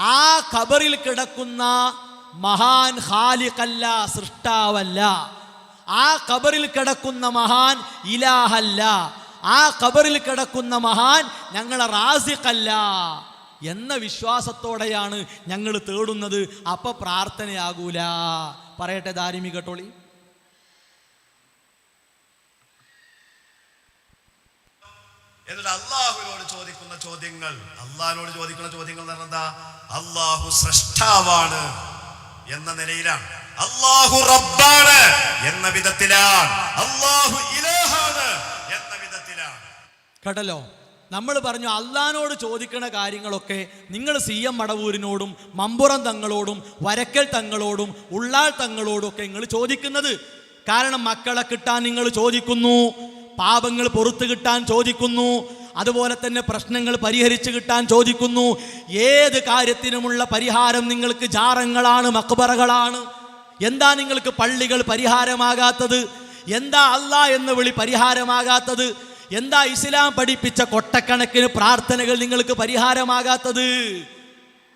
ആ ഖബറിൽ കിടക്കുന്ന മഹാൻ ഖാലിഖല്ല സൃഷ്ടാവല്ല. ആ ഖബറിൽ കിടക്കുന്ന മഹാൻ ഇലാഹല്ല. ആ ഖബറിൽ കിടക്കുന്ന മഹാൻ ഞങ്ങളെ റാസിഖല്ല എന്ന വിശ്വാസത്തോടെയാണ് ഞങ്ങൾ തേടുന്നത്. അപ്പൊ പ്രാർത്ഥനയാകൂല. പറയട്ടെ ദാരിമി കേട്ടോളി എന്നിട്ട് അള്ളാഹുവിനോട് ചോദിക്കുന്ന ചോദ്യങ്ങൾ. അള്ളാഹിനോട് ചോദിക്കുന്ന ചോദ്യങ്ങൾ എന്ന് പറഞ്ഞാൽ അള്ളാഹു സൃഷ്ടാവാണ് എന്ന നിലയിലാണ്. അള്ളാഹു റബ്ബാണ് എന്ന വിധത്തിലാണ്. അള്ളാഹു ഇലാഹാണ് എന്ന വിധത്തിലാണ്. കടലോ നമ്മൾ പറഞ്ഞു അള്ളഹാനോട് ചോദിക്കുന്ന കാര്യങ്ങളൊക്കെ നിങ്ങൾ സി എം മടവൂരിനോടും മമ്പുറം തങ്ങളോടും വരക്കൽ തങ്ങളോടും ഉള്ളാൾ തങ്ങളോടും ഒക്കെ നിങ്ങൾ ചോദിക്കുന്നത്. കാരണം മക്കളെ കിട്ടാൻ നിങ്ങൾ ചോദിക്കുന്നു. പാപങ്ങൾ പുറത്തു കിട്ടാൻ ചോദിക്കുന്നു. അതുപോലെ തന്നെ പ്രശ്നങ്ങൾ പരിഹരിച്ചു കിട്ടാൻ ചോദിക്കുന്നു. ഏത് കാര്യത്തിനുമുള്ള പരിഹാരം നിങ്ങൾക്ക് ജാറങ്ങളാണ് മക്ബറകളാണ്? എന്താ നിങ്ങൾക്ക് പള്ളികൾ പരിഹാരമാകാത്തത്? എന്താ അല്ല എന്ന് വിളി പരിഹാരമാകാത്തത്? എന്താ ഇസ്ലാം പഠിപ്പിച്ച കൊട്ടക്കണക്കിന് പ്രാർത്ഥനകൾ നിങ്ങൾക്ക് പരിഹാരമാകാത്തത്?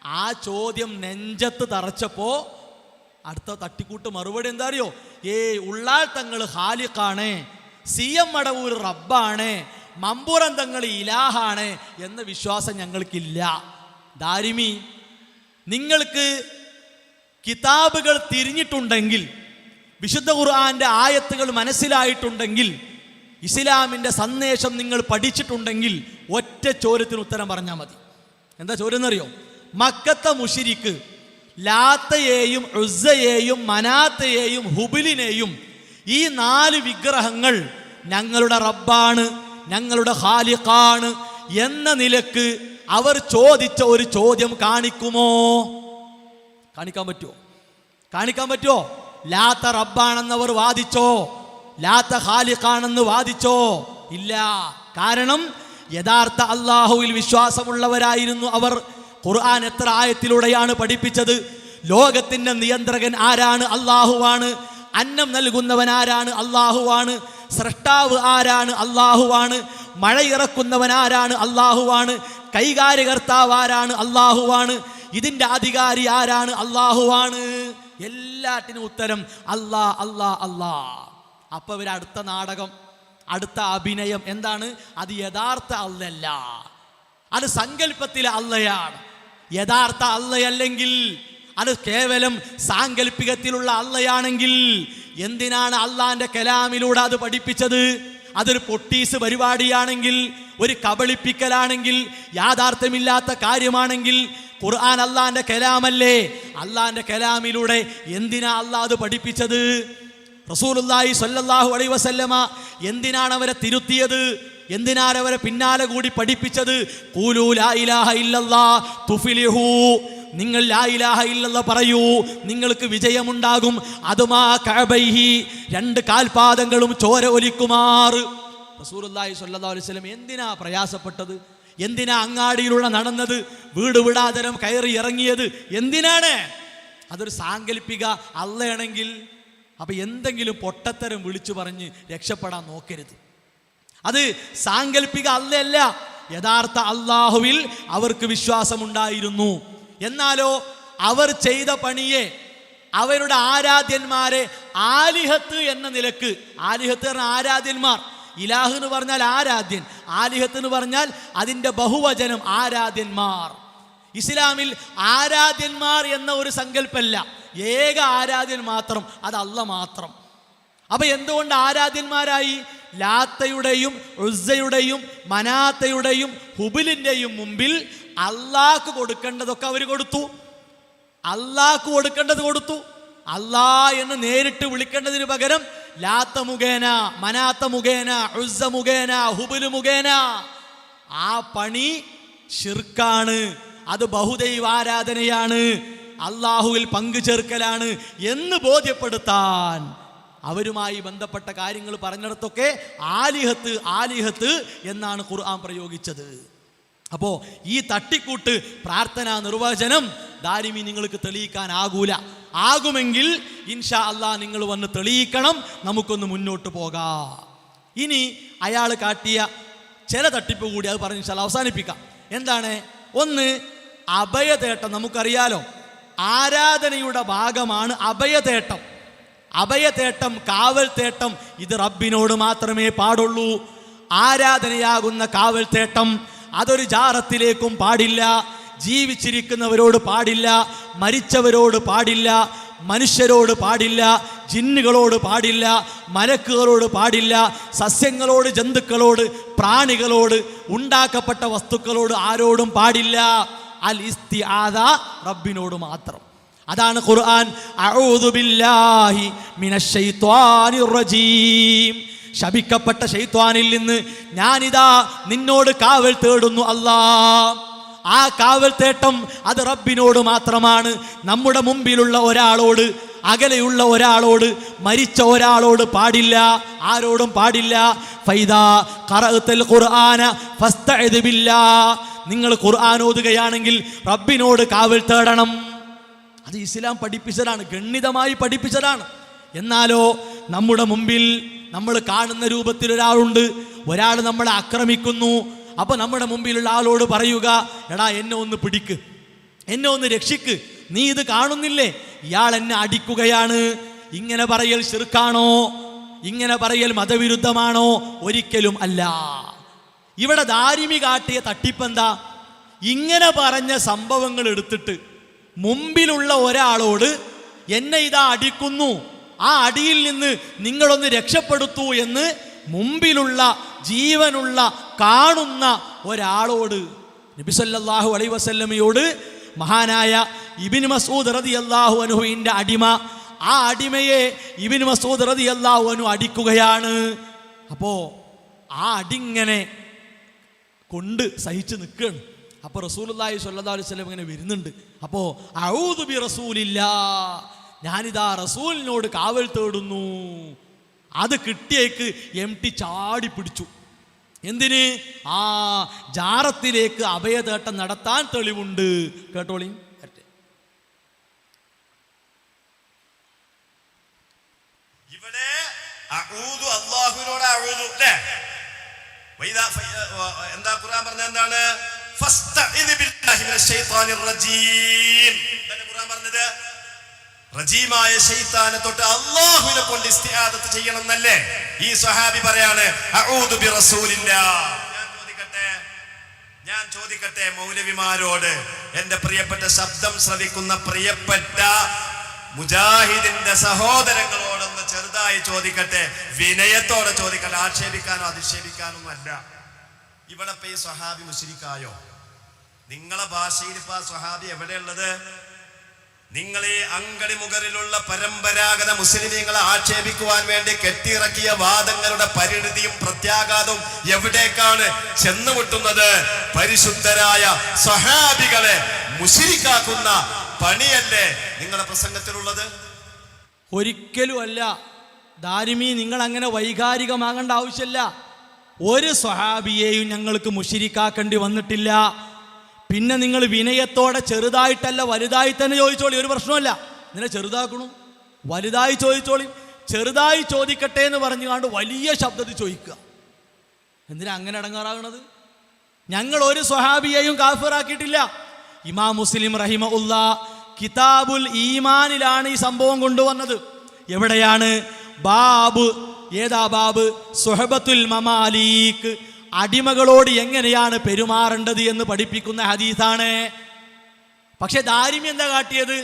ആ ചോദ്യം നെഞ്ചത്ത് തറച്ചപ്പോ അടുത്ത തട്ടിക്കൂട്ട് മറുപടി എന്താ അറിയോ? ഏ ഉള്ളാൾ തങ്ങൾ ഹാലിഖാണ്. സി എം മടവൂർ റബ്ബാണ് മമ്പുറം തങ്ങൾ ഇലാഹാണ് എന്ന വിശ്വാസം ഞങ്ങൾക്കില്ല. ദാരിമി നിങ്ങൾക്ക് കിതാബുകൾ തിരിഞ്ഞിട്ടുണ്ടെങ്കിൽ വിശുദ്ധ ഖുർആന്റെ ആയത്തുകൾ മനസ്സിലായിട്ടുണ്ടെങ്കിൽ ഇസ്ലാമിന്റെ സന്ദേശം നിങ്ങൾ പഠിച്ചിട്ടുണ്ടെങ്കിൽ ഒറ്റ ചോരത്തിന് ഉത്തരം പറഞ്ഞാൽ മതി. എന്താ ചോരെന്നറിയോ മക്കത്തെ മുഷിരിക്ക് ലാത്തയെയും ഉസ്സയെയും മനാത്തയെയും ഹുബിലിനെയും ഈ നാല് വിഗ്രഹങ്ങൾ ഞങ്ങളുടെ റബ്ബാണ് ഞങ്ങളുടെ ഹാലിഖാണ് എന്ന നിലയ്ക്ക് അവർ ചോദിച്ച ഒരു ചോദ്യം കാണിക്കുമോ? കാണിക്കാൻ പറ്റുമോ? കാണിക്കാൻ പറ്റുമോ? ലാത്ത റബ്ബാണെന്നവർ വാദിച്ചോ? ലാത്ത ഹാലിഖാണെന്ന് വാദിച്ചോ? ഇല്ല. കാരണം യഥാർത്ഥ അള്ളാഹുവിൽ വിശ്വാസമുള്ളവരായിരുന്നു അവർ. ഖുർആൻ എത്ര ആയത്തിലൂടെയാണ് പഠിപ്പിച്ചത്? ലോകത്തിന്റെ നിയന്ത്രകൻ ആരാണ്? അള്ളാഹുവാണ് അന്നം നൽകുന്നവൻ ആരാണ് അള്ളാഹുവാണ്. സൃഷ്ടാവ് ആരാണ് അള്ളാഹുവാണ്. മഴയിറക്കുന്നവൻ ആരാണ് അള്ളാഹുവാണ്. കൈകാര്യകർത്താവ് ആരാണ് അള്ളാഹുവാണ്. ഇതിന്റെ അധികാരി ആരാണ് അള്ളാഹുവാണ്? എല്ലാറ്റിനും ഉത്തരം അല്ലാ അല്ലാ അല്ലാ അപ്പൊ ഇവർ അടുത്ത നാടകം അടുത്ത അഭിനയം എന്താണ്? അത് യഥാർത്ഥ അല്ലല്ല അത് സങ്കല്പത്തിലെ അല്ലയാണ് യഥാർത്ഥ അല്ലയല്ലെങ്കിൽ അത് കേവലം സാങ്കല്പികത്തിലുള്ള അള്ളയാണെങ്കിൽ എന്തിനാണ് അള്ളാന്റെ കലാമിലൂടെ അത് പഠിപ്പിച്ചത്? അതൊരു പൊട്ടീസ് പരിപാടിയാണെങ്കിൽ ഒരു കബളിപ്പിക്കലാണെങ്കിൽ യാഥാർത്ഥ്യമില്ലാത്ത കാര്യമാണെങ്കിൽ ഖുർആൻ അള്ളാന്റെ കലാമല്ലേ? അള്ളാന്റെ കലാമിലൂടെ എന്തിനാ അള്ളാ അത് പഠിപ്പിച്ചത്? റസൂലുള്ളാഹി സ്വല്ലല്ലാഹു അലൈ വസല്ലമ എന്തിനാണ് അവരെ തിരുത്തിയത്? എന്തിനാണ് അവരെ പിന്നാലെ കൂടി പഠിപ്പിച്ചത്? കൂലൂലാ ഇലാഹ ഇല്ലല്ലാ തുഫ്ലിഹു നിങ്ങൾ ലാ ഇലാഹ ഇല്ലല്ല പറയൂ നിങ്ങൾക്ക് വിജയമുണ്ടാകും. അതുമാ കഅബൈഹി രണ്ട് കാൽപാദങ്ങളും ചോര ഒലിക്കുമാർ. റസൂലുള്ളാഹി സ്വല്ലല്ലാഹു അലൈഹി വസല്ലം എന്തിനാ പ്രയാസപ്പെട്ടത്? എന്തിനാ അങ്ങാടിയിലൂടെ നടന്നത്? വീട് വിടാതരം കയറി ഇറങ്ങിയത് എന്തിനാണ്? അതൊരു സാങ്കല്പിക അല്ലയാണെങ്കിൽ അപ്പൊ എന്തെങ്കിലും പൊട്ടത്തരം വിളിച്ചു പറഞ്ഞ് രക്ഷപ്പെടാൻ നോക്കരുത്. അത് സാങ്കല്പിക അല്ലയല്ല. യഥാർത്ഥ അള്ളാഹുവിൽ അവർക്ക് വിശ്വാസമുണ്ടായിരുന്നു. എന്നാലോ അവർ ചെയ്ത പണിയെ അവരുടെ ആരാധ്യന്മാരെ ആലിഹത്ത് എന്ന നിലയ്ക്ക് ആലിഹത്ത് പറഞ്ഞ ആരാധ്യന്മാർ ഇലാഹ് എന്ന് പറഞ്ഞാൽ ആരാധ്യൻ ആലിഹത്ത് എന്ന് പറഞ്ഞാൽ അതിന്റെ ബഹുവചനം ആരാധ്യന്മാർ. ഇസ്ലാമിൽ ആരാധ്യന്മാർ എന്ന ഒരു സങ്കല്പമല്ല ഏക ആരാധ്യൻ മാത്രം അത് മാത്രം. അപ്പൊ എന്തുകൊണ്ട് ആരാധ്യന്മാരായി? ലാത്തയുടെയും ഉസ്സയുടെയും മനാത്തയുടെയും ഹുബിലിന്റെയും മുമ്പിൽ അള്ളാഹ്ക്ക് കൊടുക്കേണ്ടതൊക്കെ അവർ കൊടുത്തു. അള്ളാഹ്ക്ക് കൊടുക്കേണ്ടത് കൊടുത്തു. അള്ളാ എന്ന് നേരിട്ട് വിളിക്കേണ്ടതിന് പകരം ലാത്ത മുഖേന മനാത്ത മുഖേന ഉസ മുഖേന ഹുബുലു മുഖേന. ആ പണി ഷിർക്കാണ് അത് ബഹുദൈവ ആരാധനയാണ്. അള്ളാഹുവിൽ പങ്കു ചേർക്കലാണ് എന്ന് ബോധ്യപ്പെടുത്താൻ അവരുമായി ബന്ധപ്പെട്ട കാര്യങ്ങൾ പറഞ്ഞിടത്തൊക്കെ ആലിഹത്ത് ആലിഹത്ത് എന്നാണ് ഖുർആൻ പ്രയോഗിച്ചത്. അപ്പോ ഈ തട്ടിക്കൂട്ട് പ്രാർത്ഥനാ നിർവചനം ദാരിമി നിങ്ങൾക്ക് തെളിയിക്കാൻ ആകൂല ആകുമെങ്കിൽ ഇൻഷാ അള്ളാ നിങ്ങൾ വന്ന് തെളിയിക്കണം നമുക്കൊന്ന് മുന്നോട്ട് പോകാം. ഇനി അയാൾ കാട്ടിയ ചില തട്ടിപ്പ് കൂടി അത് പറഞ്ഞ് ഇൻഷാ അല്ലാ അവസാനിപ്പിക്കാം. എന്താണ്? ഒന്ന് അഭയതേട്ടം നമുക്കറിയാലോ. ആരാധനയുടെ ഭാഗമാണ് അഭയതേട്ടം. അഭയതേട്ടം കാവൽ തേട്ടം ഇത് റബ്ബിനോട് മാത്രമേ പാടുള്ളൂ. ആരാധനയാകുന്ന കാവൽ തേട്ടം അതൊരു ജാറത്തിലേക്കും പാടില്ല. ജീവിച്ചിരിക്കുന്നവരോട് പാടില്ല. മരിച്ചവരോട് പാടില്ല. മനുഷ്യരോട് പാടില്ല. ജിന്നുകളോട് പാടില്ല. മലക്കുകളോട് പാടില്ല. സസ്യങ്ങളോട് ജന്തുക്കളോട് പ്രാണികളോട് ഉണ്ടാക്കപ്പെട്ട വസ്തുക്കളോട് ആരോടും പാടില്ല. അൽ ഇസ്തിആദ റബ്ബിനോട് മാത്രം. അതാണ് ഖുർആൻ. അഊദു ബില്ലാഹി റജീം. ശപിക്കപ്പെട്ട ഷെയ്ത്വാനിൽ നിന്ന് ഞാനിതാ നിന്നോട് കാവൽ തേടുന്നു അല്ലാ. ആ കാവൽ തേട്ടം അത് റബ്ബിനോട് മാത്രമാണ്. നമ്മുടെ മുമ്പിലുള്ള ഒരാളോട് അകലെയുള്ള ഒരാളോട് മരിച്ച ഒരാളോട് പാടില്ല. ആരോടും പാടില്ല. ഫൈദാ ഖറഅത്തൽ ഖുർആന ഫസ്തഇദ് ബില്ലാ. നിങ്ങൾ ഖുർആൻ ഓതുകയാണെങ്കിൽ റബ്ബിനോട് കാവൽ തേടണം. അത് ഇസ്ലാം പഠിപ്പിച്ചതാണ് ഗണ്ണിതമായി പഠിപ്പിച്ചതാണ്. എന്നാലോ നമ്മുടെ മുമ്പിൽ നമ്മൾ കാണുന്ന രൂപത്തിൽ ഒരാളുണ്ട്. ഒരാൾ നമ്മളെ ആക്രമിക്കുന്നു. അപ്പൊ നമ്മുടെ മുമ്പിലുള്ള ആളോട് പറയുക എടാ എന്നെ ഒന്ന് പിടിക്ക്. എന്നെ ഒന്ന് രക്ഷിക്ക്. നീ ഇത് കാണുന്നില്ലേ? ഇയാൾ എന്നെ അടിക്കുകയാണ്. ഇങ്ങനെ പറയൽ ശിർക്കാണോ ഇങ്ങനെ പറയൽ മതവിരുദ്ധമാണോ? ഒരിക്കലും അല്ല. ഇവിടെ ദാരിമി കാട്ടിയ തട്ടിപ്പെന്താ ഇങ്ങനെ പറഞ്ഞ സംഭവങ്ങൾ എടുത്തിട്ട് മുമ്പിലുള്ള ഒരാളോട് എന്നെ ഇതാ അടിക്കുന്നു. ആ അടിയിൽ നിന്ന് നിങ്ങളൊന്ന് രക്ഷപ്പെടുത്തൂ എന്ന് മുമ്പിലുള്ള ജീവനുള്ള കാണുന്ന ഒരാളോട് നബിസല്ലാഹു അലൈ വസല്ലമയോട് മഹാനായ ഇബിൻ മസൂദ് റതി അള്ളാഹു അനുഹുവിന്റെ അടിമ ആ അടിമയെ ഇബിൻ മസൂദ് റതി അള്ളാഹു അനു അടിക്കുകയാണ്. അപ്പോ ആ അടിങ്ങനെ കൊണ്ട് സഹിച്ച് നിൽക്കുകയാണ്. അപ്പോൾ റസൂലുള്ളാഹി അള്ളാഹി അലൈഹി വസല്ലം ഇങ്ങനെ വരുന്നുണ്ട്. അപ്പോൾ ഔദു ബി റസൂലില്ല ഞാനിതാ റസൂലിനോട് കാവൽ തേടുന്നു. അത് കിട്ടിയേക്ക് എം ടി ചാടി പിടിച്ചു. എന്തിന്? ആ ജാറത്തിലേക്ക് അഭയതേട്ടം നടത്താൻ തെളിവുണ്ട്. കേട്ടോളി. എന്താ ഖുർആൻ എന്താണ്? ഖുർആൻ റജീമായ ശൈത്താനെ തൊട്ട് അള്ളാഹുവിനെ കൊണ്ട് ഇസ്തിഹാദത്ത് ചെയ്യണം എന്നല്ലേ ഈ സ്വഹാബി പറയാണ് അഊദു ഞാൻ ചോദിക്കട്ടെ? മൗലവിമാരോട്? എന്റെ പ്രിയപ്പെട്ട ശബ്ദം ശ്രവിക്കുന്ന പ്രിയപ്പെട്ട മുജാഹിദിന്റെ സഹോദരങ്ങളോടൊന്ന് ചെറുതായി ചോദിക്കട്ടെ? വിനയത്തോടെ ചോദിക്കട്ടെ? ആക്ഷേപിക്കാനോ അധിക്ഷേപിക്കാനോ അല്ല ഇവിടെ ഈ സ്വഹാബി മുശ്രിക്കായോ? നിങ്ങളെ ഭാഷയിൽ ഇപ്പൊ ആ സ്വഹാബി എവിടെയുള്ളത്? നിങ്ങൾ അങ്കണി മുകളിലുള്ള പരമ്പരാഗത മുസ്ലിമീങ്ങളെ ആക്ഷേപിക്കുവാൻ വേണ്ടി കെട്ടിയിറക്കിയ വാദങ്ങളുടെ പരിണിതിയും പ്രത്യാഘാതവും എവിടേക്കാണ് ചെന്നുമുട്ടുന്നത്? പരിശുദ്ധരായ സഹാബികളെ മുസ്ലിക്കാക്കുന്ന പണിയല്ലേ നിങ്ങളുടെ പ്രസംഗത്തിലുള്ളത്? ഒരിക്കലും അല്ല. ദാരിമി നിങ്ങൾ അങ്ങനെ വൈകാരികമാകേണ്ട ആവശ്യമില്ല. ഒരു സ്വഹാബിയെയും ഞങ്ങൾക്ക് മുഷിരിക്കാക്കേണ്ടി വന്നിട്ടില്ല. പിന്നെ നിങ്ങൾ വിനയത്തോടെ ചെറുതായിട്ടല്ല വലുതായി തന്നെ ചോദിച്ചോളി. ഒരു പ്രശ്നമല്ല നിന്നെ ചെറുതാക്കണു. വലുതായി ചോദിച്ചോളി. ചെറുതായി ചോദിക്കട്ടെ എന്ന് പറഞ്ഞു പറഞ്ഞുകൊണ്ട് വലിയ ശബ്ദത്തിൽ ചോദിക്കുക. എന്തിനാ അങ്ങനെ അടങ്ങാറാകണത് ഞങ്ങൾ ഒരു സ്വഹാബിയെയും കാഫിറാക്കിയിട്ടില്ല. ഇമാം മുസ്ലിം റഹിമ ഉള്ള കിതാബുൽ ഈമാനിലാണ് ഈ സംഭവം കൊണ്ടുവന്നത്. എവിടെയാണ്? ബാബ്. ഏതാ ബാബ്? സുഹബത്തുൽ മമാലീക്ക്. അടിമകളോട് എങ്ങനെയാണ് പെരുമാറേണ്ടത് എന്ന് പഠിപ്പിക്കുന്ന ഹദീസാണ്. പക്ഷെ ദാരിമ്യം എന്താ കാട്ടിയത്?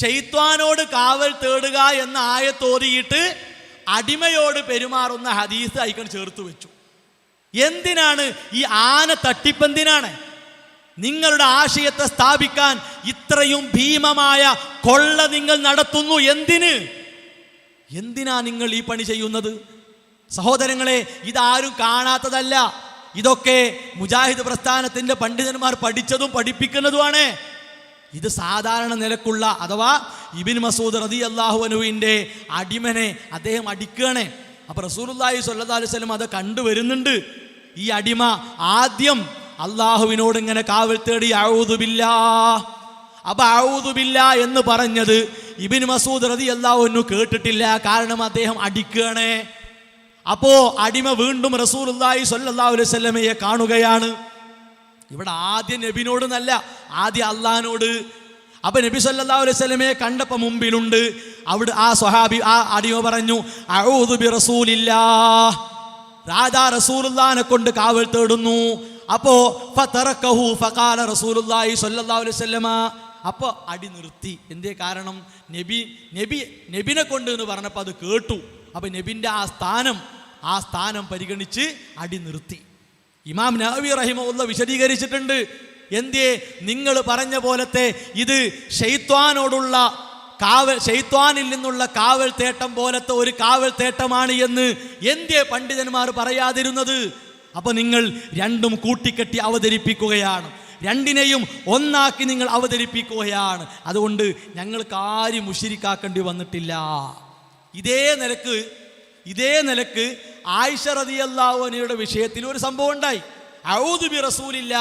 ഷെയ്ത്വാനോട് കാവൽ തേടുക എന്ന ആയത്തോതിയിട്ട് അടിമയോട് പെരുമാറുന്ന ഹദീസ് അയക്കൺ ചേർത്ത് വെച്ചു. എന്തിനാണ് ഈ ആന തട്ടിപ്പെന്തിനാണ് നിങ്ങളുടെ ആശയത്തെ സ്ഥാപിക്കാൻ ഇത്രയും ഭീമമായ കൊള്ള നിങ്ങൾ നടത്തുന്നു എന്തിന്? എന്തിനാ നിങ്ങൾ ഈ പണി ചെയ്യുന്നത്? സഹോദരങ്ങളെ ഇതാരും കാണാത്തതല്ല. ഇതൊക്കെ മുജാഹിദ് പ്രസ്ഥാനത്തിന്റെ പണ്ഡിതന്മാർ പഠിച്ചതും പഠിപ്പിക്കുന്നതുമാണ്. ഇത് സാധാരണ നിലക്കുള്ള അഥവാ ഇബിൻ മസൂദ് റതി അള്ളാഹുവിന്റെ അടിമനെ അദ്ദേഹം അടിക്കുകയാണ്. അപ്പൊ റസൂലുല്ലാഹി സ്വല്ലല്ലാഹു അലൈഹി വസല്ലം അത് കണ്ടുവരുന്നുണ്ട് ഈ അടിമ ആദ്യം അള്ളാഹുവിനോട് ഇങ്ങനെ കാവൽ തേടി ഔദുബില്ലാ അപ്പൊ ഔദുബില്ല എന്ന് പറഞ്ഞത് ഇബിൻ മസൂദ് റതി അള്ളാഹുവിനു കേട്ടിട്ടില്ല. കാരണം അദ്ദേഹം അടിക്കുകയാണ്. അപ്പോ അടിമ വീണ്ടും റസൂൽ സ്വല്ലല്ലാഹു അലൈഹി വസല്ലമയെ കാണുകയാണ്. ഇവിടെ ആദ്യം നബിനോട് നല്ല ആദ്യം അള്ളഹാനോട്. അപ്പൊ നബി സല്ലാ അലൈഹി വസല്ലമയെ കണ്ടപ്പോ മുമ്പിലുണ്ട്. അവിടെ ആ സ്വഹാബി ആ അടിമ പറഞ്ഞു ബി റസൂലില്ല രാജാ റസൂലുള്ളാനെ കൊണ്ട് കാവൽ തേടുന്നു. അപ്പോ ഫതറക്കഹു ഫഖാല റസൂലുള്ളാഹി സ്വല്ലല്ലാഹു അലൈഹി വസല്ലമ. അപ്പൊ അടി നിർത്തി. എന്തേ കാരണം? നബി നബി നബിനെ കൊണ്ട് എന്ന് പറഞ്ഞപ്പോൾ അത് കേട്ടു. അപ്പൊ നബിന്റെ ആ സ്ഥാനം ആ സ്ഥാനം പരിഗണിച്ച് അടി നിർത്തി. ഇമാം നബി റഹിമുള്ള വിശദീകരിച്ചിട്ടുണ്ട് എന്തേ നിങ്ങൾ പറഞ്ഞ പോലത്തെ ഇത് ഷെയ്ത്വാനോടുള്ള കാവൽ ഷെയ്ത്വാനിൽ നിന്നുള്ള കാവൽ തേട്ടം പോലത്തെ ഒരു കാവൽ തേട്ടമാണ് എന്ന് എന്തേ പണ്ഡിതന്മാർ പറയാതിരുന്നത്? അപ്പൊ നിങ്ങൾ രണ്ടും കൂട്ടിക്കെട്ടി അവതരിപ്പിക്കുകയാണ്. രണ്ടിനെയും ഒന്നാക്കി നിങ്ങൾ അവതരിപ്പിക്കുകയാണ്. അതുകൊണ്ട് ഞങ്ങൾക്ക് ആരും മുഷിരിക്കാക്കേണ്ടി വന്നിട്ടില്ല. ഇതേ നിലയ്ക്ക് ഇതേ നിലയ്ക്ക് ആയിഷ റതിയല്ലാഹുവിനയുടെ വിഷയത്തിൽ ഒരു സംഭവം ഉണ്ടായി. ഔദു ബി റസൂലില്ല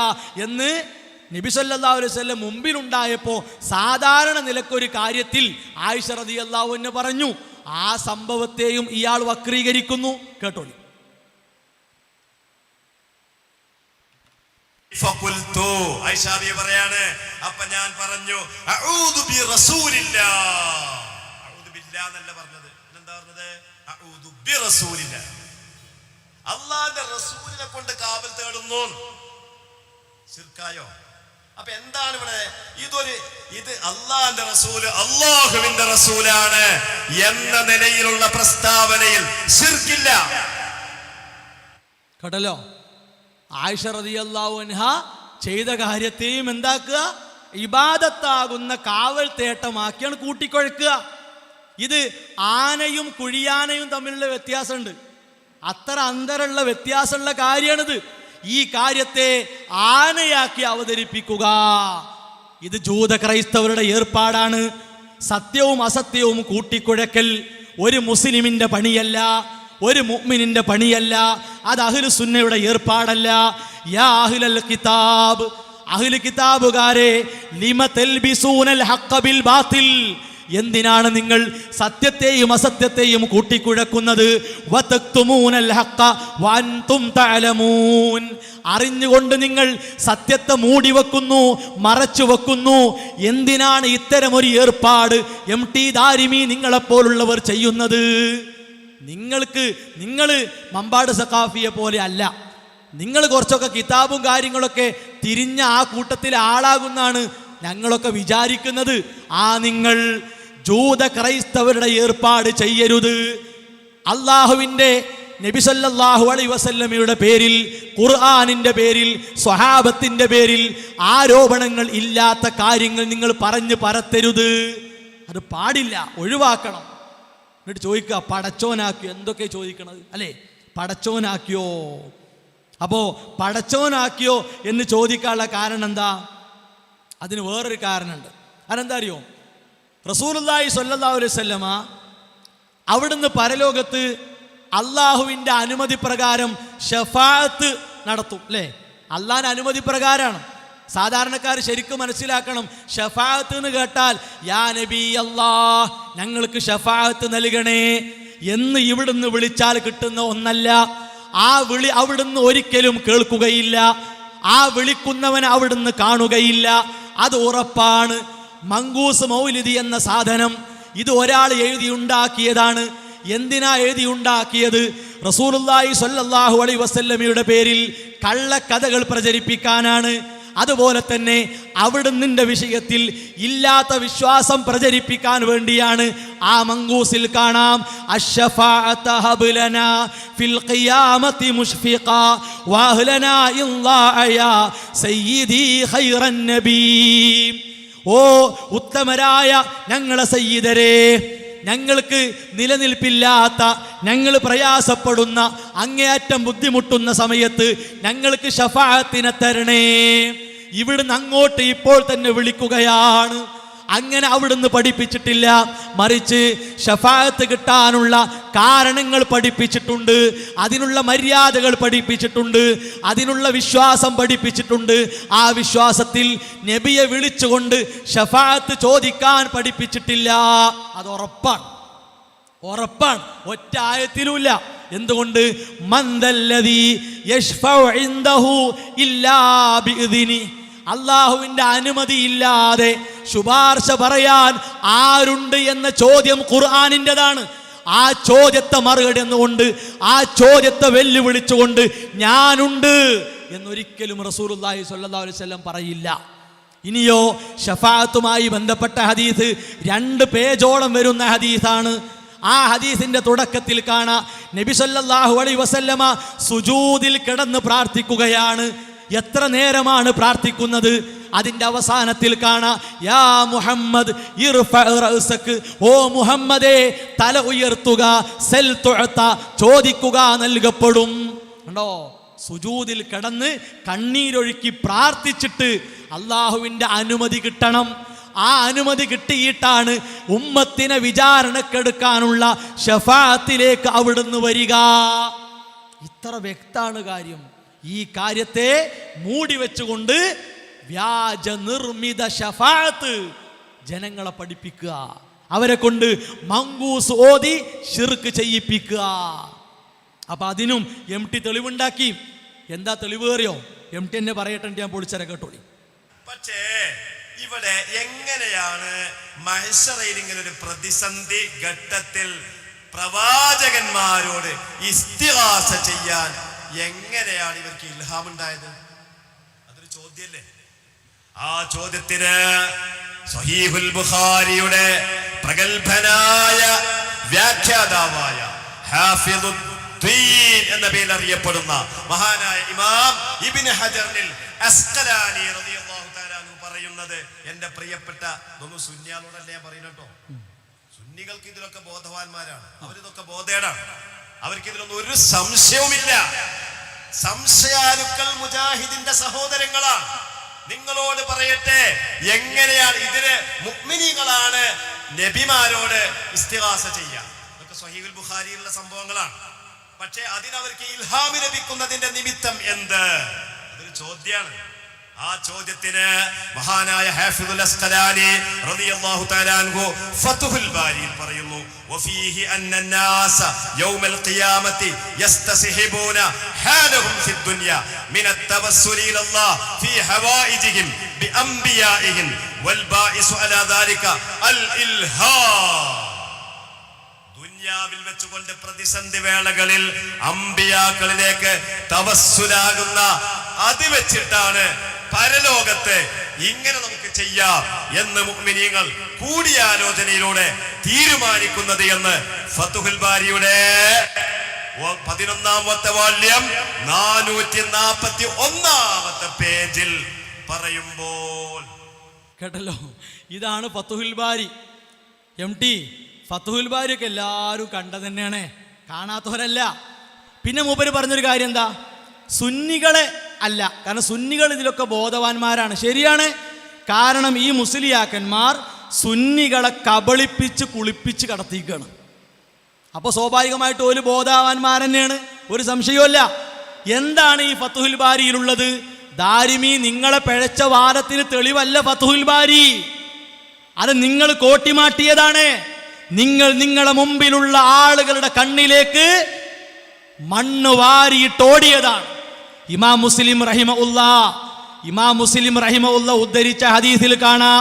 എന്ന് നബി സല്ലല്ലാഹു അലൈഹി വസല്ലം മുമ്പിലുണ്ടായപ്പോൾ സാധാരണ നിലക്കൊരു കാര്യത്തിൽ ആയിഷ റളിയല്ലാഹു അൻഹ പറഞ്ഞു. ആ സംഭവത്തെയും ഇയാൾ വക്രീകരിക്കുന്നു. കേട്ടോളി. പറയാണ്. അപ്പൊ ഞാൻ പറഞ്ഞു അഊദു അള്ളാന്റെ റസൂലിനെ കൊണ്ട് കാവൽ തേടുന്നു. ശിർക്കായോ? അപ്പൊ എന്താണ് ഇവിടെ ഇതൊരു ഇത് അള്ളാന്റെ റസൂൽ അള്ളാഹുവിന്റെ റസൂലാണ് എന്ന നിലയിലുള്ള പ്രസ്താവനയിൽ ശിർക്കില്ല. കടലോ? ആയിഷ റളിയല്ലാഹു അൻഹ ചെയ്ത കാര്യത്തെയും എന്താക്കുക? ഇബാദത്താകുന്ന കാവൽ തേട്ടമാക്കിയാണ് കൂട്ടിക്കൊഴുക്കുക. ഇത് ആനയും കുഴിയാനയും തമ്മിലുള്ള വ്യത്യാസമുണ്ട്. അത്ര അന്തരമുള്ള വ്യത്യാസമുള്ള കാര്യമാണിത്. ഈ കാര്യത്തെ ആനയാക്കി അവതരിപ്പിക്കുക. ഇത് ജൂത ക്രൈസ്തവരുടെ ഏർപ്പാടാണ്. സത്യവും അസത്യവും കൂട്ടിക്കുഴക്കൽ ഒരു മുസ്ലിമിന്റെ പണിയല്ല ഒരു മുഅ്മിനിന്റെ പണിയല്ല അത് അഹ്ലു സുന്നയുടെ ഏർപ്പാടല്ല. യാ അഹ്ലൽ കിതാബ് അഹ്ലു കിതാബുകാരെ ലിമ തൽബിസൂനൽ ഹഖബിൽ ബിൽ ബാത്തിൽ എന്തിനാണ് നിങ്ങൾ സത്യത്തെയും അസത്യത്തെയും കൂട്ടിക്കുഴക്കുന്നത്? അറിഞ്ഞുകൊണ്ട് നിങ്ങൾ സത്യത്തെ മൂടി വെക്കുന്നു മറച്ചു വെക്കുന്നു. എന്തിനാണ് ഇത്തരമൊരു ഏർപ്പാട് എം ടി ദാരിമി നിങ്ങളെപ്പോലുള്ളവർ ചെയ്യുന്നത്? നിങ്ങൾക്ക് നിങ്ങൾ മമ്പാട് സഖാഫിയെ പോലെ അല്ല. നിങ്ങൾ കുറച്ചൊക്കെ കിതാബും കാര്യങ്ങളൊക്കെ തിരിഞ്ഞ ആ കൂട്ടത്തിലെ ആളാകുന്നാണ് ഞങ്ങളൊക്കെ വിചാരിക്കുന്നത്. ആ നിങ്ങൾ ജൂത ക്രൈസ്തവരുടെ ഏർപ്പാട് ചെയ്യരുത്. അള്ളാഹുവിന്റെ നബിസല്ലാഹു അലൈ വസല്ലമയുടെ പേരിൽ ഖുർആാനിന്റെ പേരിൽ സ്വഹാബത്തിന്റെ പേരിൽ ആരോപണങ്ങൾ ഇല്ലാത്ത കാര്യങ്ങൾ നിങ്ങൾ പറഞ്ഞു പരത്തരുത്. അത് പാടില്ല ഒഴിവാക്കണം. എന്നിട്ട് ചോദിക്കുക പടച്ചോനാക്കിയോ? എന്തൊക്കെ ചോദിക്കണത്? അല്ലേ? പടച്ചോനാക്കിയോ? അപ്പോ പടച്ചോനാക്കിയോ? എന്ന് ചോദിക്കാനുള്ള കാരണം എന്താ? അതിന് വേറൊരു കാരണമുണ്ട്. അതെന്താ അറിയോ? റസൂലുള്ളാഹി സ്വല്ലല്ലാഹു അലൈഹി വസല്ലമ അവിടുന്ന് പരലോകത്ത് അള്ളാഹുവിന്റെ അനുമതി പ്രകാരം ഷഫാത്ത് നടത്തും അല്ലേ? അള്ളാഹിന്റെ അനുമതി പ്രകാരമാണ് സാധാരണക്കാർ ശരിക്കും മനസ്സിലാക്കണം ഷഫാത്ത് എന്ന് കേട്ടാൽ യാ നബി അല്ലാ ഞങ്ങൾക്ക് ഷഫാത്ത് നൽകണേ എന്ന് ഇവിടുന്ന് വിളിച്ചാൽ കിട്ടുന്ന ഒന്നല്ല. ആ വിളി അവിടുന്ന് ഒരിക്കലും കേൾക്കുകയില്ല. ആ വിളിക്കുന്നവൻ അവിടുന്ന് കാണുകയില്ല. അത് ഉറപ്പാണ്. മങ്കൂസ് മൗലിദി എന്ന സാധനം ഇത് ഒരാൾ എഴുതി ഉണ്ടാക്കിയതാണ്. എന്തിനാ എഴുതി ഉണ്ടാക്കിയത്? റസൂലുള്ളാഹി സ്വല്ലല്ലാഹു അലൈഹി വസല്ലമയുടെ പേരിൽ കള്ളക്കഥകൾ പ്രചരിപ്പിക്കാനാണ്. അതുപോലെ തന്നെ അവിടുന്നിന്റെ വിഷയത്തിൽ ഇല്ലാത്ത വിശ്വാസം പ്രചരിപ്പിക്കാൻ വേണ്ടിയാണ് ആ മങ്കൂസിൽ കാണാം. ഫിൽ ഖിയാമത്തി മുഷ്ഫിഖ വഅഹ്ലനാ ഇല്ലാഅയ സയ്യിദി ഖൈറൻ നബീ. ഓ ഉത്തമരായ ഞങ്ങളെ സയ്യിദരെ ഞങ്ങൾക്ക് നിലനിൽപ്പില്ലാത്ത ഞങ്ങൾ പ്രയാസപ്പെടുന്ന അങ്ങേയറ്റം ബുദ്ധിമുട്ടുന്ന സമയത്ത് ഞങ്ങൾക്ക് ഷഫാത്തിനെ തരണേ. ഇവിടുന്ന് അങ്ങോട്ട് ഇപ്പോൾ തന്നെ വിളിക്കുകയാണ്. അങ്ങനെ അവിടുന്ന് പഠിപ്പിച്ചിട്ടില്ല. മറിച്ച് ഷഫായത്ത് കിട്ടാനുള്ള കാരണങ്ങൾ പഠിപ്പിച്ചിട്ടുണ്ട്. അതിനുള്ള മര്യാദകൾ പഠിപ്പിച്ചിട്ടുണ്ട്. അതിനുള്ള വിശ്വാസം പഠിപ്പിച്ചിട്ടുണ്ട്. ആ വിശ്വാസത്തിൽ നബിയെ വിളിച്ചുകൊണ്ട് ഷഫായത്ത് ചോദിക്കാൻ പഠിപ്പിച്ചിട്ടില്ല. അത് ഉറപ്പാണ്. ഉറപ്പാണ്. ഒറ്റ ആയത്തിലുമില്ല. എന്തുകൊണ്ട്? മന്ദല്ലതി യഷ്ഫഇന്ദഹു ഇല്ലാ ബിഇദ്നി. അള്ളാഹുവിന്റെ അനുമതിയില്ലാതെ ശുപാർശ പറയാൻ ആരുണ്ട് എന്ന ചോദ്യം ഖുർആാനിന്റെതാണ്. ആ ചോദ്യത്തെ മറുകടി എന്നുകൊണ്ട് ആ ചോദ്യത്തെ വെല്ലുവിളിച്ചുകൊണ്ട് ഞാനുണ്ട് എന്നൊരിക്കലും റസൂലുള്ളാഹി സ്വല്ലല്ലാഹു അലൈഹി വസല്ലം പറയില്ല. ഇനിയോ ഷഫാത്തുമായി ബന്ധപ്പെട്ട ഹദീസ് രണ്ട് പേജോളം വരുന്ന ഹദീസാണ്. ആ ഹദീസിന്റെ തുടക്കത്തിൽ കാണാം. നബി സല്ലാഹു അലൈഹി വസല്ലമ സുജൂദിൽ കിടന്ന് പ്രാർത്ഥിക്കുകയാണ്. എത്ര നേരമാണ് പ്രാർത്ഥിക്കുന്നത്? അതിന്റെ അവസാനത്തിൽ കാണാം യാ മുഹമ്മദ് ഓ മുഹമ്മദേ തല ഉയർത്തുക സെൽ തുഴത്ത ചോദിക്കുക നൽകപ്പെടും. ഉണ്ടോ സുജൂതിൽ കിടന്ന് കണ്ണീരൊഴുക്കി പ്രാർത്ഥിച്ചിട്ട് അള്ളാഹുവിന്റെ അനുമതി കിട്ടണം. ആ അനുമതി കിട്ടിയിട്ടാണ് ഉമ്മത്തിനെ വിചാരണക്കെടുക്കാനുള്ള ഷഫാത്തിലേക്ക് അവിടുന്ന് വരിക. ഇത്ര വ്യക്താണ് കാര്യം. ഈ കാര്യത്തെ മൂടി വെച്ചുകൊണ്ട് വ്യാജ നിർമ്മിത ഷഫാത്ത് ജനങ്ങളെ പഠിപ്പിക്കുക. അവരെ കൊണ്ട് മങ്കൂസ് ഓതി ഷിർക്ക് ചെയ്യിപ്പിക്കുക. അപ്പൊ അതിനും എം ടി തെളിവുണ്ടാക്കി. എന്താ തെളിവ് കയറിയോ എം ടി എന്നെ പറയട്ടെ ഞാൻ പൊളിച്ചര കേട്ടോളി. പക്ഷേ ഇവിടെ എങ്ങനെയാണ് മഹേശ്വറയിൽ ഇങ്ങനെ ഒരു പ്രതിസന്ധി ഘട്ടത്തിൽ പ്രവാചകന്മാരോട് ഇസ്തിഹാസ ചെയ്യാൻ എങ്ങനെയാണ് ഇവർക്ക് ഇൽഹാം ഉണ്ടായത് അതൊരു ചോദ്യല്ലേ ആ ചോദ്യത്തിന് സഹീഹുൽ ബുഖാരിയുടെ പ്രഗത്ഭനായ വ്യാഖ്യാതാവായ എന്ന പേരിൽ അറിയപ്പെടുന്ന മഹാനായ ഇമാം ഇബ്നു ഹജറിൽ പറയുന്നത് എന്റെ പ്രിയപ്പെട്ട ഒന്ന് സുന്നിയാളോടല്ലേ ഞാൻ പറയുന്നത് കേട്ടോ. സുന്നികൾക്ക് ഇതിലൊക്കെ ബോധവാന്മാരാണ്. അവരിതൊക്കെ ബോധേടാണ്. അവർക്ക് ഇതിലൊന്നും ഒരു സംശയവുമില്ല. സംശയാലുക്കൾ മുജാഹിദിന്റെ സഹോദരങ്ങളാണ്. നിങ്ങളോട് പറയട്ടെ എങ്ങനെയാണ് ഇതിന് മുഗ്മിനികളാണ് നബിമാരോട് ഇസ്തിഹാസ ചെയ്യുക. ഇതൊക്കെ സ്വഹീബുൽ ബുഖാരിയിലുള്ള സംഭവങ്ങളാണ്. പക്ഷെ അതിനവർക്ക് ഇൽഹാമി ലഭിക്കുന്നതിന്റെ നിമിത്തം എന്ത്? അതൊരു ചോദ്യമാണ്. ആ ചോദ്യത്തിന് മഹാനായ ഹാഫിദുൽ അസ്ഖലാനി റളിയല്ലാഹു തആല അൻഹു ഫത്ഹുൽ ബാരിയിൽ പറയുന്നു വഫീഹി അന്ന الناس يوم القيامة يستسحبون حالهم في الدنيا من التوسل إلى الله في حوائجهم بأنبيائهم والبائس على ذلك الإلهام ദുന്യാവിൽ വെച്ചുകൊണ്ട് പ്രതിസന്ധി വേളകളിൽ അമ്പിയാക്കളിലേക്ക് തവസ്സുലാകുന്ന അത് വെച്ചിട്ടാണ് പരലോകത്ത് ഇങ്ങനെ നമുക്ക് ചെയ്യാം എന്ന് മുഅ്മിനീങ്ങൾ കൂടിയാലോചനയിലൂടെ തീരുമാനിക്കുന്നത് എന്ന് ഫത്തുഹുൽ ബാരിയുടെ പതിനൊന്നാമത്തെ വാള്യം നാനൂറ്റി നാപ്പത്തി ഒന്നാമത്തെ പേജിൽ പറയുമ്പോൾ. കേട്ടല്ലോ? ഇതാണ് ഫത്തുഹുൽ ബാരി. എം ടി ഫത്തുഹുൽ ബാരിയൊക്കെ എല്ലാവരും കണ്ടത് തന്നെയാണ്. കാണാത്തവരല്ല. പിന്നെ മൂപ്പര് പറഞ്ഞൊരു കാര്യം എന്താ? സുന്നികളെ അല്ല. കാരണം സുന്നികൾ ഇതിലൊക്കെ ബോധവാന്മാരാണ്. ശരിയാണ്? കാരണം ഈ മുസ്ലിയാക്കന്മാർ സുന്നികളെ കബളിപ്പിച്ച് കുളിപ്പിച്ച് കടത്തിക്കുകയാണ് അപ്പോൾ സ്വാഭാവികമായിട്ട് ഒരു ബോധവാന്മാർ തന്നെയാണ്. ഒരു സംശയവുമല്ല. എന്താണ് ഈ ഫത്തുഹുൽ ബാരിയിലുള്ളത്? ദാരിമി നിങ്ങളെ പിഴച്ച വാദത്തിന് തെളിവല്ല ഫത്തുഹുൽ ബാരി. അത് നിങ്ങൾ കോട്ടിമാട്ടിയതാണ്. നിങ്ങൾ നിങ്ങളെ മുമ്പിലുള്ള ആളുകളുടെ കണ്ണിലേക്ക് മണ്ണ് വാരിയിട്ടോടിയതാണ് ഇമാം മുസ്ലിം റഹിമ ഉള്ള ഇമാം മുസ്ലിം റഹിമ ഉള്ള ഉദ്ധരിച്ച ഹദീസിൽ കാണാ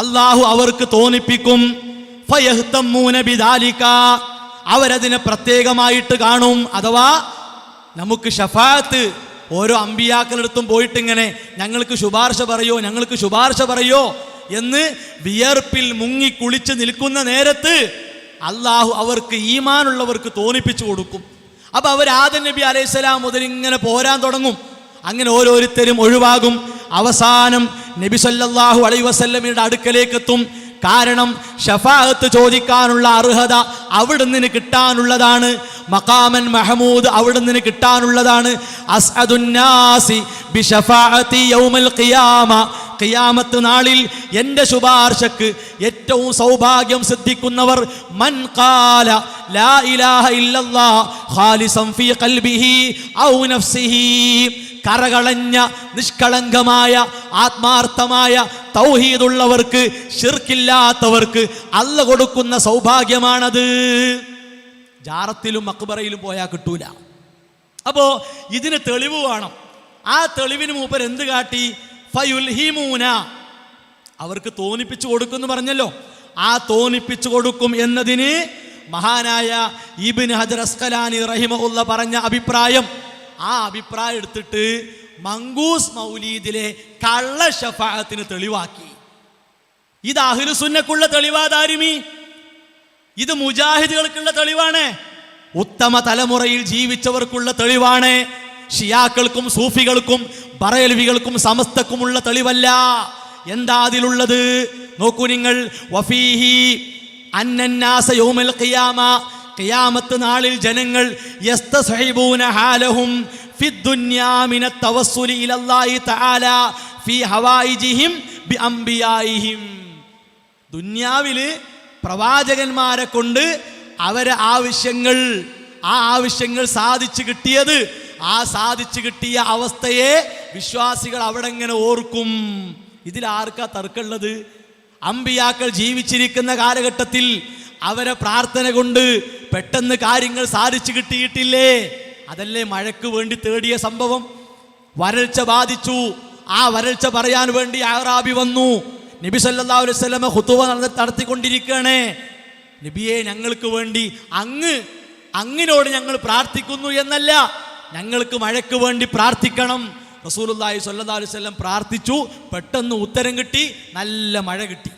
അള്ളാഹു അവർക്ക് തോന്നിപ്പിക്കും അവരതിനെ പ്രത്യേകമായിട്ട് കാണും അഥവാ നമുക്ക് ഷഫാത്ത് ഓരോ അമ്പിയാക്കളെടുത്തും പോയിട്ട് ഇങ്ങനെ ഞങ്ങൾക്ക് ശുപാർശ പറയോ ഞങ്ങൾക്ക് ശുപാർശ പറയോ എന്ന് വിയർപ്പിൽ മുങ്ങി കുളിച്ച് നിൽക്കുന്ന നേരത്ത് അള്ളാഹു അവർക്ക് ഈമാനുള്ളവർക്ക് തോന്നിപ്പിച്ചു കൊടുക്കും. അപ്പൊ അവർ ആദൻ നബി അലൈഹിസ്സലാം മുതൽ ഇങ്ങനെ പോരാൻ തുടങ്ങും. അങ്ങനെ ഓരോരുത്തരും ഒഴിവാകും. അവസാനം നബി സല്ലല്ലാഹു അലൈഹി വസല്ലമയുടെ അടുക്കലേക്ക് എത്തും കാരണം ഷഫാഹത്ത് ചോദിക്കാനുള്ള അർഹത അവിടുന്ന് കിട്ടാനുള്ളതാണ്. മഖാമൻ മഹമൂദ് അവിടെ നിന്ന് കിട്ടാനുള്ളതാണ് ഖിയാമത്ത് നാളിൽ എന്റെ ശുപാർശക്ക് ഏറ്റവും സൗഭാഗ്യം സിദ്ധിക്കുന്നവർ മൻ ലാ ഇലാഹ ഇല്ലല്ലാ ഖാലിസം ഫീ ഖൽബിഹി ഔ നഫ്സിഹി. കറകളഞ്ഞ നിഷ്കളങ്കമായ ആത്മാർത്ഥമായ തൗഹീദുള്ളവർക്ക് ഷിർക്കില്ലാത്തവർക്ക് അല്ല കൊടുക്കുന്ന സൗഭാഗ്യമാണത്. ജാറത്തിലും മക്ബറയിലും പോയാൽ കിട്ടൂല. അപ്പോ ഇതിന് തെളിവ് വേണം. ആ തെളിവിന് മൂപ്പർ എന്ത് കാട്ടി? ഫയുൽഹിമൂന. അവർക്ക് തോന്നിപ്പിച്ചു കൊടുക്കും പറഞ്ഞല്ലോ. ആ തോന്നിപ്പിച്ചു കൊടുക്കും എന്നതിന് മഹാനായ ഇബിൻ ഹജർ അസ്കലാനി റഹിമഉള്ള പറഞ്ഞ അഭിപ്രായം. ആ അഭിപ്രായം എടുത്തിട്ട് മങ്കൂസ് മൗലീദിലെ കള്ള ഷഫാത്തിന് തെളിവാക്കി. ഇത് അഹ്ലുസുന്നക്കുള്ള തെളിവാതാരിമി ഇത് മുജാഹിദുകൾക്കുള്ള തെളിവാണ്. ഉത്തമ തലമുറയിൽ ജീവിച്ചവർക്കുള്ള തെളിവാണ്. ഷിയാക്കൾക്കും സൂഫികൾക്കും ബറയൽവികൾക്കും സമസ്തക്കുമുള്ള തെളിവല്ല. എന്താ അതിലുള്ളത്? നോക്കൂ നിങ്ങൾ. വഫീഹി അന്നന്നാസ യൗമൽ ഖിയാമ. ഖിയാമത്ത് നാളിൽ ജനങ്ങൾ യസ്തസ്ഹിബൂന ഹാലഹും തവസ്സുലി തആല ഫീ ബിഅംബിയായിഹിം ദുന്യാവിൽ പ്രവാചകന്മാരെ കൊണ്ട് അവരെ ആവശ്യങ്ങൾ ആ ആവശ്യങ്ങൾ സാധിച്ചു കിട്ടിയത് ആ സാധിച്ചു കിട്ടിയ അവസ്ഥയെ വിശ്വാസികൾ അവിടെ ഇങ്ങനെ ഓർക്കും. ഇതിൽ ആർക്കാ തർക്കമുള്ളത്? അമ്പിയാക്കൾ ജീവിച്ചിരിക്കുന്ന കാലഘട്ടത്തിൽ അവരെ പ്രാർത്ഥന കൊണ്ട് പെട്ടെന്ന് കാര്യങ്ങൾ സാധിച്ചു കിട്ടിയിട്ടില്ലേ? അതല്ലേ മഴയ്ക്ക് വേണ്ടി തേടിയ സംഭവം? വരൾച്ച ബാധിച്ചു. ആ വരൾച്ച പറയാൻ വേണ്ടി ആറാബി വന്നു. നബി സല്ലല്ലാഹു അലൈഹി ഹുത്തുവ ഖുതുബ നട- നടത്തിക്കൊണ്ടിരിക്കുകയാണ് നബിയെ ഞങ്ങൾക്ക് വേണ്ടി അങ്ങ് അങ്ങിനോട് ഞങ്ങൾ പ്രാർത്ഥിക്കുന്നു എന്നല്ല ഞങ്ങൾക്ക് മഴയ്ക്ക് വേണ്ടി പ്രാർത്ഥിക്കണം. റസൂലുള്ളാഹി സല്ലാ അലൈഹി വസല്ലം പ്രാർത്ഥിച്ചു പെട്ടെന്ന് ഉത്തരം കിട്ടി നല്ല മഴ കിട്ടി.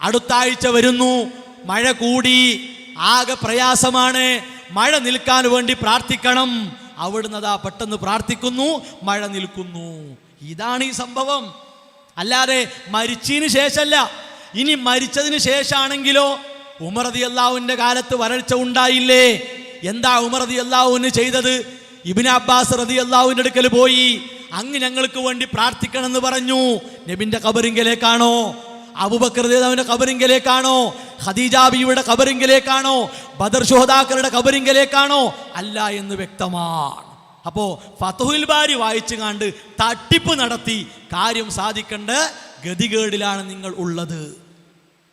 അടുത്ത ആഴ്ച വരുന്നു മഴ കൂടി ആകെ പ്രയാസമാണ്. മഴ നിൽക്കാൻ വേണ്ടി പ്രാർത്ഥിക്കണം. അവിടുന്ന് അതാ പെട്ടെന്ന് പ്രാർത്ഥിക്കുന്നു മഴ നിൽക്കുന്നു. ഇതാണ് ഈ സംഭവം. അല്ലാതെ മരിച്ചതിന് ശേഷമല്ല. ഇനി മരിച്ചതിന് ശേഷമാണെങ്കിലോ ഉമർ റതി കാലത്ത് വരൾച്ച ഉണ്ടായില്ലേ? എന്താ ഉമർ റതി അള്ളാഹുവിന് ചെയ്തത്? ഇബിൻ അബ്ബാസ് റതി അള്ളാഹുവിന്റെ അടുക്കൽ പോയി. അങ്ങ് ഞങ്ങൾക്ക് വേണ്ടി പ്രാർത്ഥിക്കണമെന്ന് പറഞ്ഞു. നബിന്റെ കബറിങ്കലേക്കാണോ അബുബക്കർ ദേതാവിന്റെ കബറിങ്കലേക്കാണോ ഖദീജ ബിയുടെ കബറിങ്കലേക്കാണോ ബദർ ഷോദാക്കറുടെ കബറിങ്കലേക്കാണോ അല്ല എന്ന് വ്യക്തമാണ്. അപ്പോ ഫതുഹുൽ ബാരി വായിച്ചു കണ്ട് തട്ടിപ്പ് നടത്തി കാര്യം സാധിക്കേണ്ട ഗതികേടിലാണ് നിങ്ങൾ ഉള്ളത്.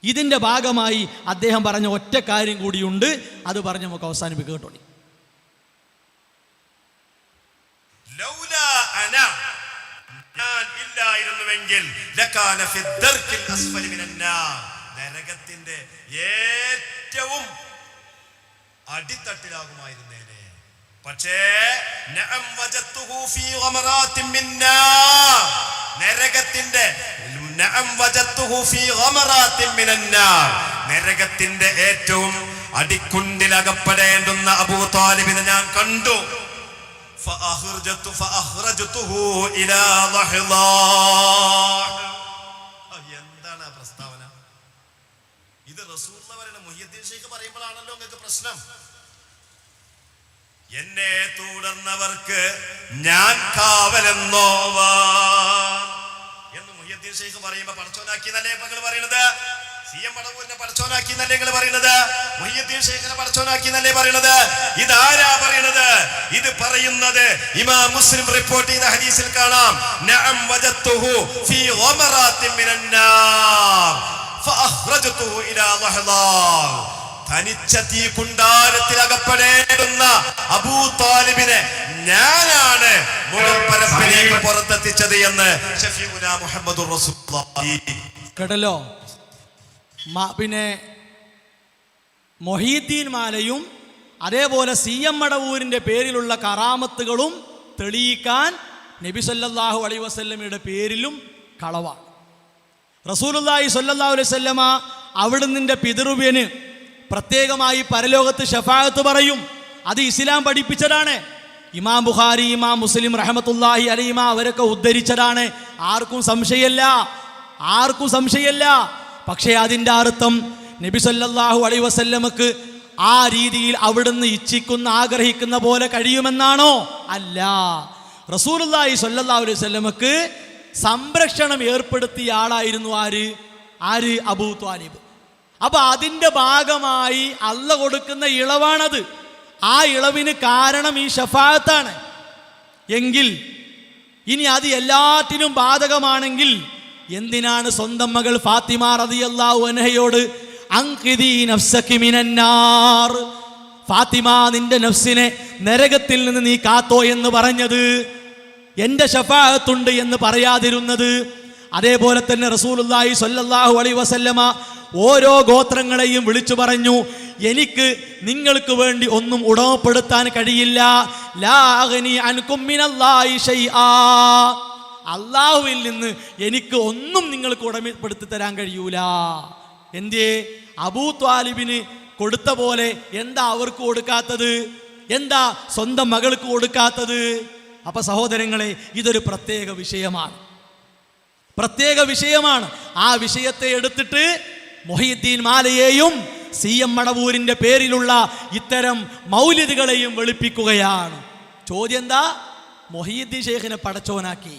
ഇതിന്റെ ഭാഗമായി അദ്ദേഹം പറഞ്ഞ ഒറ്റ കാര്യം കൂടിയുണ്ട്. അത് പറഞ്ഞ് നമുക്ക് അവസാനിപ്പിക്കുക കേട്ടോ ഏറ്റവും അടിത്തട്ടിലാകുമായിരുന്നേനെ പക്ഷേ നരകത്തിന്റെ നരകത്തിന്റെ ഏറ്റവും അടിക്കുണ്ടിലകപ്പെടേണ്ടുന്ന അബൂ താലിബിനെ ഞാൻ കണ്ടു. എന്താണ് ആ പ്രസ്താവന? ഇത് റസൂൽ പറയുന്ന മുഹിയദ്ദീൻ ഷെയ്ഖ് പറയുമ്പോഴാണല്ലോ നിങ്ങൾക്ക് പ്രശ്നം. എന്നെ തുടർന്നവർക്ക് ഞാൻ കാവലെന്നോവാ. എന്ന് മുഹിയദ്ദീൻ ഷെയ്ഖ് പറയുമ്പോ പടച്ചോനാക്കി എന്നല്ലേ ഇപ്പൊ പറയുന്നത് സി എം പടവൂരിനെ പടച്ചോനാക്കി എന്നല്ലേ നിങ്ങൾ പറയുന്നത് മുഹിയദ്ദീൻ ഷെയ്ഖിനെ പടച്ചോനാക്കി എന്നല്ലേ പറയുന്നത് ഇതാരാ പറയുന്നത് ഇത് പറയുന്നത് ഇമാം മുസ്ലിം റിപ്പോർട്ട് ചെയ്ത ഹദീസിൽ കാണാം. നഅം വജത്തുഹു ഫീ ഗമറാത്തിൻ മിനൻ നാർ ഫഅഖ്റജതുഹു ഇലാ ലഹ്ളാ തനിച്ച തീ കുണ്ടാരത്തിൽ അകപ്പെടേണ്ടുന്ന അബൂ താലിബിനെ ഞാനാണ് മുഖപ്പരപ്പിലേക്ക് പുറത്തെത്തിച്ചത് എന്ന് മുഹമ്മദ് കേട്ടല്ലോ? പിന്നെ മൊഹീദ്ദീൻ മാലയും അതേപോലെ സി എം മടവൂരിന്റെ പേരിലുള്ള കറാമത്തുകളും തെളിയിക്കാൻ നബി സല്ലാഹു അലൈ വസല്ലമയുടെ പേരിലും കളവാണ് റസൂലുള്ളാഹി സല്ലാ അലൈഹി വസല്ലമ അവിടുന്നിന്റെ പിതൃവ്യന് പ്രത്യേകമായി പരലോകത്ത് ഷഫായത്ത് പറയും. അത് ഇസ്ലാം പഠിപ്പിച്ചതാണ്. ഇമാം ബുഖാരി ഇമാം മുസ്ലിം റഹമത്തുല്ലാഹി അലൈമ അവരൊക്കെ ഉദ്ധരിച്ചതാണ്. ആർക്കും സംശയമല്ല. ആർക്കും സംശയമല്ല. പക്ഷേ അതിന്റെ അർത്ഥം നബി സല്ലല്ലാഹു അലൈഹി വസല്ലമക്ക് ആ രീതിയിൽ അവിടുന്ന് ഇച്ഛിക്കുന്ന ആഗ്രഹിക്കുന്ന പോലെ കഴിയുമെന്നാണോ? അല്ല. റസൂലുള്ളാഹി സല്ലാ അലൈഹി വസല്ലമക്ക് സംരക്ഷണം ഏർപ്പെടുത്തിയ ആളായിരുന്നു ആര്? ആര്? അബൂ ത്വാലിബ്. അപ്പൊ അതിന്റെ ഭാഗമായി അല്ല കൊടുക്കുന്ന ഇളവാണത്. ആ ഇളവിന് കാരണം ഈ ഷഫാത്താണ് എങ്കിൽ ഇനി അത് എല്ലാറ്റിനും ബാധകമാണെങ്കിൽ എന്തിനാണ് സ്വന്തം മകൾ ഫാത്തിമ നഫ്സകി മിനന്നാർ ഫാത്തിമ നിന്റെ നഫ്സിനെ നരകത്തിൽ നിന്ന് നീ കാത്തോ എന്ന് പറഞ്ഞത് എന്റെ ഷഫാഅത്തുണ്ട് എന്ന് പറയാതിരുന്നത് അതേപോലെ തന്നെ റസൂലുള്ളാഹി സ്വല്ലല്ലാഹു അലൈ വസല്ലമ ഓരോ ഗോത്രങ്ങളെയും വിളിച്ചു പറഞ്ഞു എനിക്ക് നിങ്ങൾക്ക് വേണ്ടി ഒന്നും ഉടമപ്പെടുത്താൻ കഴിയില്ല. അള്ളാഹുവിൽ നിന്ന് എനിക്ക് ഒന്നും നിങ്ങൾക്ക് ഉടമപ്പെടുത്തി തരാൻ കഴിയൂല. എന്തേ അബൂ ത്വാലിബിന് കൊടുത്ത പോലെ എന്താ അവർക്ക് കൊടുക്കാത്തത്? എന്താ സ്വന്തം മകൾക്ക് കൊടുക്കാത്തത്? അപ്പൊ സഹോദരങ്ങളെ ഇതൊരു പ്രത്യേക വിഷയമാണ്. പ്രത്യേക വിഷയമാണ്. ആ വിഷയത്തെ എടുത്തിട്ട് മൊഹീദ്ദീൻ മാലയെയും സി എം മടവൂരിന്റെ പേരിലുള്ള ഇത്തരം മൗലിദുകളെയും വെളുപ്പിക്കുകയാണ്. ചോദ്യം എന്താ? മൊഹീദ്ദീൻ ഷെയ്ഖിനെ പടച്ചോനാക്കി.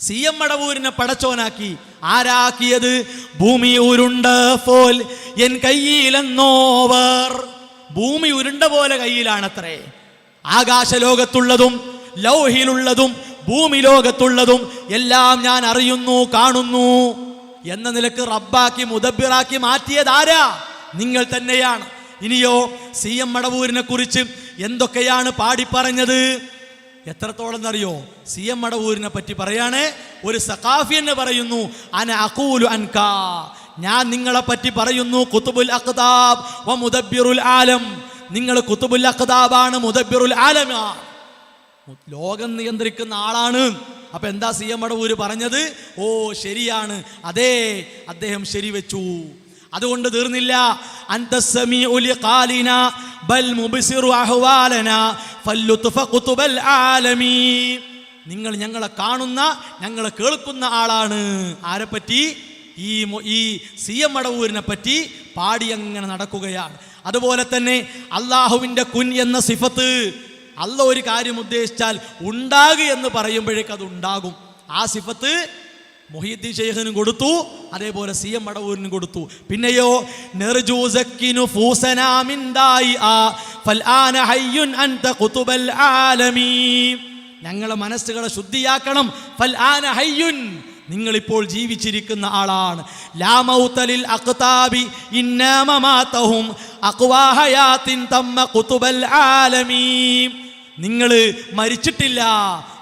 സി എം മടവൂരിനെ പടച്ചോനാക്കി. ആരാക്കിയത്? ഭൂമി ഉരുണ്ട പോൽ എൻ കയ്യിലെന്നോവർ. ഭൂമി ഉരുണ്ട പോലെ കയ്യിലാണത്രേ. ആകാശലോകത്തുള്ളതും ലൗഹിലുള്ളതും ഭൂമി ലോകത്തുള്ളതും എല്ലാം ഞാൻ അറിയുന്നു കാണുന്നു എന്ന നിലയ്ക്ക് റബ്ബാക്കി മുദബിറാക്കി മാറ്റിയതാരാ നിങ്ങൾ തന്നെയാണ്. ഇനിയോ സി എം മടവൂരിനെ കുറിച്ച് എന്തൊക്കെയാണ് പാടിപ്പറഞ്ഞത്? എത്രത്തോളം എന്നറിയോ? സി എം മടവൂരിനെ പറ്റി പറയാണേ. ഒരു സഖാഫി എന്ന് പറയുന്നു അന അഖൂലു അൻകാ. ഞാൻ നിങ്ങളെ പറ്റി പറയുന്നു കുത്തുബുൽ അഖ്താബ് വ മുദബ്ബിറുൽ ആലം. നിങ്ങൾ കുത്തുബുൽ അഖ്താബാണ് മുദബ്ബിറുൽ ആലമാണ് ലോകം നിയന്ത്രിക്കുന്ന ആളാണ്. അപ്പൊ എന്താ സി എം മടവൂര് പറഞ്ഞത്? ഓ ശരിയാണ്. അതേ അദ്ദേഹം ശരി വെച്ചു അതുകൊണ്ട് തീർന്നില്ല. നിങ്ങൾ ഞങ്ങളെ കാണുന്ന ഞങ്ങളെ കേൾക്കുന്ന ആളാണ്. ആരെപ്പറ്റി ഈ ഈ സി എം മടവൂരിനെ പറ്റി പാടി അങ്ങനെ നടക്കുകയാണ്. അതുപോലെ തന്നെ അള്ളാഹുവിന്റെ കുൻ എന്ന സിഫത്ത് അല്ല ഒരു കാര്യം ഉദ്ദേശിച്ചാൽ ഉണ്ടാകുക എന്ന് പറയുമ്പോഴേക്ക് അത് ഉണ്ടാകും. ആ സിഫത്ത് മൊഹീദ്ദീൻ ഷെയ്ഖിനും കൊടുത്തു അതേപോലെ സി എം മടവൂരിനും കൊടുത്തു. പിന്നെയോ ഞങ്ങളെ മനസ്സുകളെ ശുദ്ധിയാക്കണം. നിങ്ങളിപ്പോൾ ജീവിച്ചിരിക്കുന്ന ആളാണ്. ലാമൗത്തലിൽ തമ്മ നിങ്ങൾ മരിച്ചിട്ടില്ല.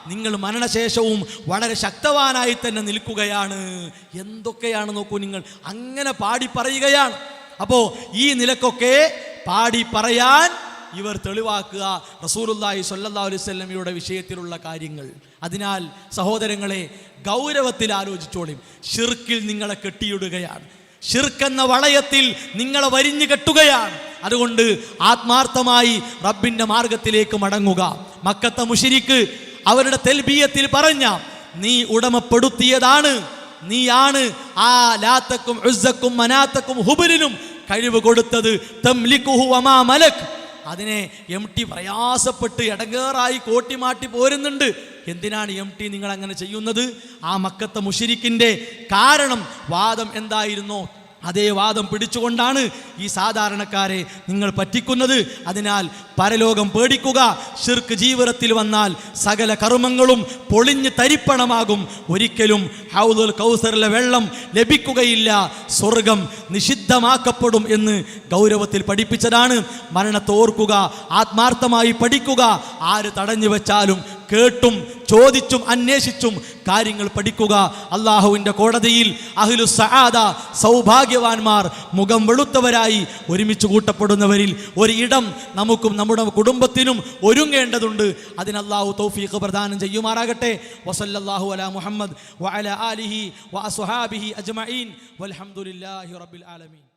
നിങ്ങൾ മരണശേഷവും വളരെ ശക്തവാനായി തന്നെ നിൽക്കുകയാണ്. എന്തൊക്കെയാണ് നോക്കൂ നിങ്ങൾ? അങ്ങനെ പാടി പറയുകയാണ്. അപ്പോ ഈ നിലക്കൊക്കെ പാടി പറയാൻ ഇവർ തെളിവാക്കുക. റസൂലുല്ലാഹി സല്ലാ അലൈഹി വസല്ലമയുടെ വിഷയത്തിലുള്ള കാര്യങ്ങൾ. അതിനാൽ സഹോദരങ്ങളെ ഗൗരവത്തിൽ ആലോചിച്ചോളിയും ഷിർക്കിൽ നിങ്ങളെ കെട്ടിയിടുകയാണ്. ഷിർക്കെന്ന വളയത്തിൽ നിങ്ങളെ വരിഞ്ഞു കെട്ടുകയാണ്. അതുകൊണ്ട് ആത്മാർത്ഥമായി റബ്ബിന്റെ മാർഗത്തിലേക്ക് മടങ്ങുക. മക്കത്ത മുഷിരിക്ക് അവരുടെ തെൽബീയത്തിൽ പറഞ്ഞ നീ ഉടമപ്പെടുത്തിയതാണ്. നീയാണ് ആ ലാത്തക്കും ഉസ്സക്കും മനാത്തക്കും ഹുബലിനും കഴിവ് കൊടുത്തത്. തംലിക്കുഹു വമാ മലക്. അതിനെ എം ടി പ്രയാസപ്പെട്ട് ഇടങ്ങേറായി കോട്ടിമാട്ടി പോരുന്നുണ്ട്. എന്തിനാണ് എം ടി നിങ്ങൾ അങ്ങനെ ചെയ്യുന്നത്? ആ മക്കത്തെ മുഷിരിക്കിന്റെ കാരണം വാദം എന്തായിരുന്നോ? അതേ വാദം പിടിച്ചുകൊണ്ടാണ് ഈ സാധാരണക്കാരെ നിങ്ങൾ പറ്റിക്കുന്നത്. അതിനാൽ പരലോകം പേടിക്കുക. ഷിർക്ക് ജീവിതത്തിൽ വന്നാൽ സകല കർമ്മങ്ങളും പൊളിഞ്ഞ് തരിപ്പണമാകും. ഒരിക്കലും ഹൗദുൽ കൗസറിലെ വെള്ളം ലഭിക്കുകയില്ല. സ്വർഗം നിഷിദ്ധമാക്കപ്പെടും എന്ന് ഗൗരവത്തിൽ പഠിപ്പിച്ചതാണ്. മരണത്തോർക്കുക ആത്മാർത്ഥമായി പഠിക്കുക. ആര് തടഞ്ഞു വെച്ചാലും കേട്ടും ചോദിച്ചും അന്വേഷിച്ചും കാര്യങ്ങൾ പഠിക്കുക. അള്ളാഹുവിന്റെ കോടതിയിൽ അഹ്ലു സഹാദ സൗഭാഗ്യവാന്മാർ മുഖം വെളുത്തവരായി ഒരുമിച്ച് കൂട്ടപ്പെടുന്നവരിൽ ഒരു ഇടം നമുക്കും നമ്മുടെ കുടുംബത്തിനും ഒരുങ്ങേണ്ടതുണ്ട്. അതിന് അള്ളാഹു തൗഫീഖ് പ്രദാനം ചെയ്യുമാറാകട്ടെ. വസല്ലാഹു അല മുഹമ്മദ് വഅല ആലിഹി വഅസ്ഹാബിഹി അജ്മഈൻ. വൽഹംദുലില്ലാഹി റബ്ബിൽ ആലമീൻ.